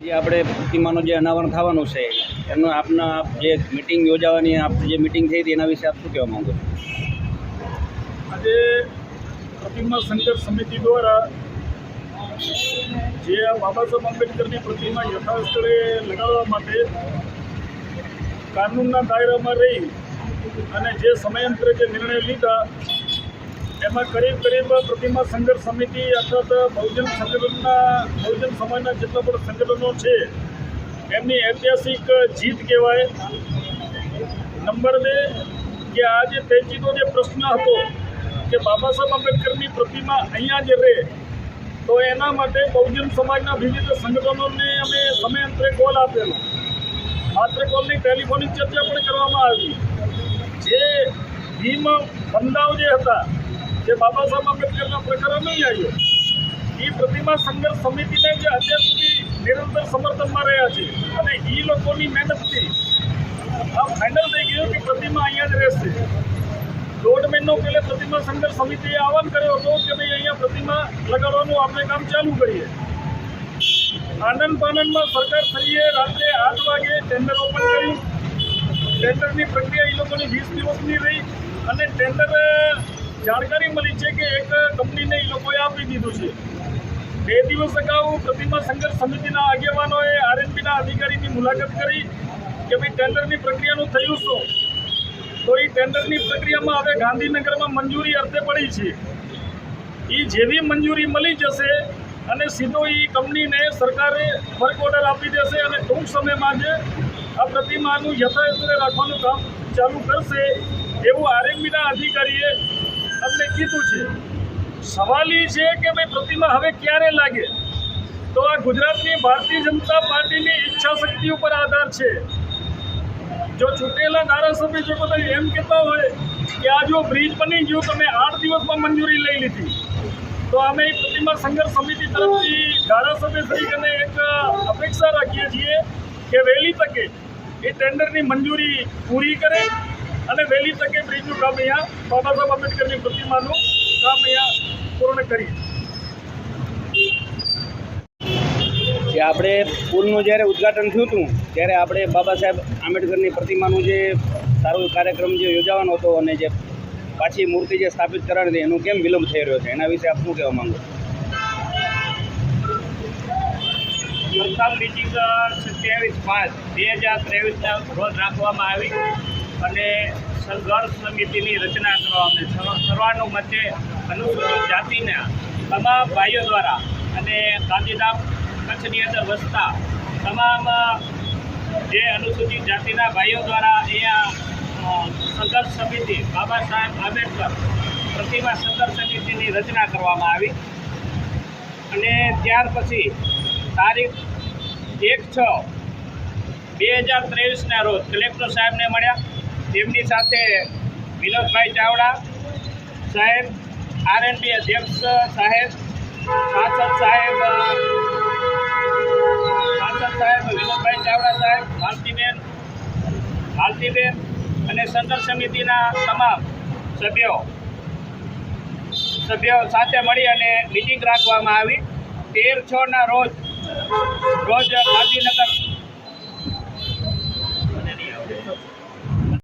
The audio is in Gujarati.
જે આપણે પ્રતિમાનું જે અનાવરણ થવાનું છે, એનું આપના જે મિટિંગ યોજાવાની આપ જે મિટિંગ થઈ હતી, એના વિશે આપ શું કહેવા માગો આજે પ્રતિમા સંઘર્ષ સમિતિ દ્વારા જે બાબા સાહેબ આંબેડકરની પ્રતિમા યથાસ્થળે લગાડવા માટે કાનૂનના દાયરામાં રહી અને જે સમયાંતરે જે નિર્ણય લીધા એમાં કરીબ કરીબ પ્રતિમા સંઘર્ષ સમિતિ અથવા તો બહુજન સંગઠનના, બહુજન સમાજના જેટલા પણ સંગઠનો છે, એમની ઐતિહાસિક જીત કહેવાય. નંબર બે, કે આ જે પેચીનો જે પ્રશ્ન હતો, કે બાબા સાહેબ આંબેડકરની પ્રતિમા અહીંયા જ રહે, તો એના માટે બહુજન સમાજના વિવિધ સંગઠનોને અમે સમયાંતરે કોલ આપેલો. માત્ર કોલની ટેલિફોનિક ચર્ચા પણ કરવામાં આવી. જે ભીમ બંદાવ જે હતા જે બાબા સાહેબ આંબેડકરના પ્રકરણ નહીં આવ્યો. એ પ્રતિમા સંઘર્ષ સમિતિને જે અત્યાર સુધી નિરંતર સમર્થનમાં રહ્યા છે અને એ લોકોની મહેનતથી આ ફાઇનલ થઈ ગયું કે પ્રતિમા અહીંયા જ રહેશે. દોઢ મહિનો પહેલે પ્રતિમા સંઘર્ષ સમિતિએ આહવાન કર્યો હતો કે ભાઈ અહીંયા પ્રતિમા લગાડવાનું આપણે કામ ચાલુ કરીએ. આનંદ પાનંદમાં સરકાર થઈએ રાત્રે આઠ વાગે ટેન્ડર ઓપન કર્યું. ટેન્ડરની પ્રક્રિયા એ લોકોની વીસ દિવસની રહી અને ટેન્ડર જાણકારી મળી છે કે એક કંપનીને એ લોકોએ આપી દીધું છે. બે દિવસ અગાઉ પ્રતિમા સંઘર્ષ સમિતિના આગેવાનોએ આરએનબીના અધિકારીની મુલાકાત કરી કે ભાઈ ટેન્ડરની પ્રક્રિયાનું થયું શું? તો એ ટેન્ડરની પ્રક્રિયામાં હવે ગાંધીનગરમાં મંજૂરી અર્થે પડી છે. એ જેવી મંજૂરી મળી જશે અને સીધો એ કંપનીને સરકારે વર્ક ઓર્ડર આપી દેશે અને ટૂંક સમયમાં જ આ પ્રતિમાનું યથાયથે રાખવાનું કામ ચાલુ કરશે એવું આરએમબીના અધિકારીએ અમને કીધું છે. સવાલ એ છે કે ભાઈ પ્રતિમા હવે ક્યારે લાગે? તો આ ગુજરાતની ભારતીય જનતા પાર્ટીની ઈચ્છા શક્તિ ઉપર આધાર છે. જો ચૂંટેલા ધારાસભ્ય જો બધા એમ કહેતા હોય કે આ જો બ્રિજ બની ગયું તમે આઠ દિવસમાં મંજૂરી લઈ લીધી. તો અમે પ્રતિમા સંઘર્ષ સમિતિ તરફથી ધારાસભ્ય તરીકે એક અપેક્ષા રાખીએ છીએ કે વહેલી તકે એ ટેન્ડરની મંજૂરી પૂરી કરે. અને વહેલી તકે બ્રિજનું કામ અહીંયા બાબા સાહેબ આંબેડકરની પ્રતિમાનું કામ અહીંયા પૂર્ણ કરીએ. જે આપણે પુલનું જ્યારે ઉદ્ઘાટન થયું હતું ત્યારે આપણે બાબા સાહેબ આંબેડકરની પ્રતિમાનું જે સારો કાર્યક્રમ જે યોજાવાનો હતો અને જે પાછી મૂર્તિ જે સ્થાપિત કરવાની હતી એનું કેમ વિલંબ થઈ રહ્યો છે? એના વિશે આપ શું કહેવા માંગો? છું પ્રથમ મિટિંગ સત્યાવીસ પાંચ બે હજાર ત્રેવીસના રોજ રાખવામાં આવી. અને સંઘર્ષ સમિતિની રચના કરવામાં આવી સર્વાનુમતે અનુસૂચિત જાતિના તમામ ભાઈઓ દ્વારા અને ગાંધીધામ કચ્છની અંદર વસતા તમામ જે અનુસૂચિત જાતિના ભાઈઓ દ્વારા અહીંયા સંઘર્ષ સમિતિ, બાબા સાહેબ આંબેડકર પ્રતિમા સંઘર્ષ સમિતિની રચના કરવામાં આવી. અને ત્યાર પછી તારીખ એક છ બે હજાર ત્રેવીસના રોજ કલેક્ટર સાહેબને મળ્યા. તેમની સાથે વિનોદભાઈ ચાવડા સાહેબ આર એન આરએનબી અધ્યક્ષ સાહેબ, સાંસદ સાહેબ સાંસદ સાહેબ વિનોદભાઈ ચાવડા સાહેબ માલતીબેન માલતીબેન અને સંદર સમિતિના તમામ સભ્યો સભ્યો સાથે મળી અને મિટિંગ રાખવામાં આવી. તેર છ ના રોજ રોજ ગાંધીનગર